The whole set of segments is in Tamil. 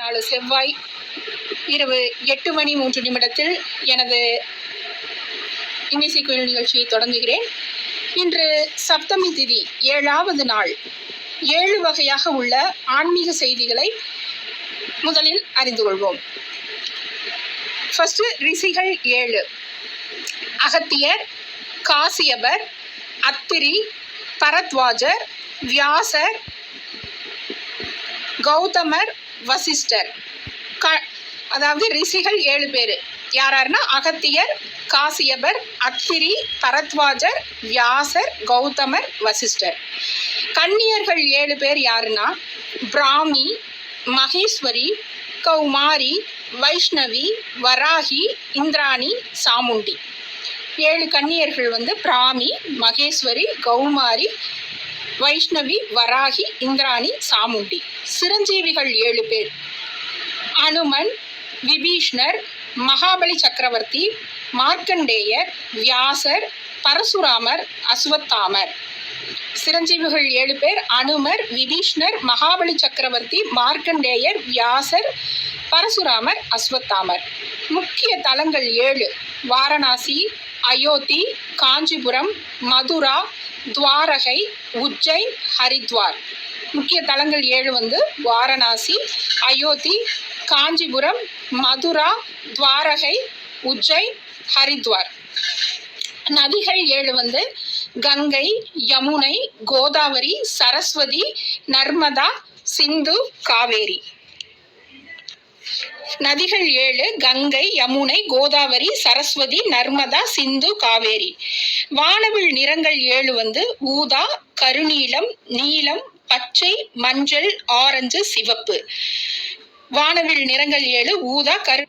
நாலு செவ்வாய். இரவு எட்டு மணி மூன்று நிமிடத்தில் எனது இன்னிசை குயில் நிகழ்ச்சியை தொடங்குகிறேன். இன்று சப்தமி திதி ஏழாவது நாள். ஏழு வகையாக உள்ள ஆன்மீக செய்திகளை முதலில் அறிந்து கொள்வோம். ஃபர்ஸ்ட் ரிஷிகள் ஏழு. அகத்தியர் காசியபர் அத்திரி பரத்வாஜர் வியாசர் கௌதமர் வசிஷ்டர். க அதாவது ரிஷிகள் ஏழு பேர். யாராருன்னா அகத்தியர் காசியபர் அத்திரி பரத்வாஜர் வியாசர் கௌதமர் வசிஷ்டர். கன்னியர்கள் ஏழு பேர் யாருன்னா பிராமி மகேஸ்வரி கௌமாரி வைஷ்ணவி வராகி இந்திராணி சாமுண்டி. ஏழு கன்னியர்கள் வந்து பிராமி மகேஸ்வரி கௌமாரி வைஷ்ணவி வராகி இந்திராணி சாமுண்டி. சிரஞ்சீவிகள் ஏழு பேர். அனுமன் விபீஷ்ணர் மகாபலி சக்கரவர்த்தி மார்க்கண்டேயர் வியாசர் பரசுராமர் அஸ்வத்தாமர். சிரஞ்சீவிகள் ஏழு பேர். அனுமர் விபீஷ்ணர் மகாபலி சக்கரவர்த்தி மார்க்கண்டேயர் வியாசர் பரசுராமர் அஸ்வத்தாமர். முக்கிய தலங்கள் ஏழு. வாரணாசி அயோத்தி காஞ்சிபுரம் மதுரா துவாரகை உஜ்ஜைன் ஹரித்வார். முக்கிய தலங்கள் ஏழு வந்து வாரணாசி அயோத்தி காஞ்சிபுரம் மதுரா துவாரகை உஜ்ஜைன் ஹரித்வார். நதிகள் ஏழு வந்து கங்கை யமுனை கோதாவரி சரஸ்வதி நர்மதா சிந்து காவேரி. நதிகள் ஏழு கங்கை யமுனை கோதாவரி சரஸ்வதி நர்மதா சிந்து காவேரி. வானவில் நிறங்கள் ஏழு வந்து ஊதா கருநீலம் நீலம் பச்சை மஞ்சள் ஆரஞ்சு சிவப்பு. வானவில் நிறங்கள் ஏழு ஊதா கரு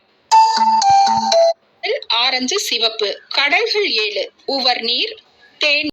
ஆரஞ்சு சிவப்பு. கடல்கள் ஏழு உவர் நீர் தேன்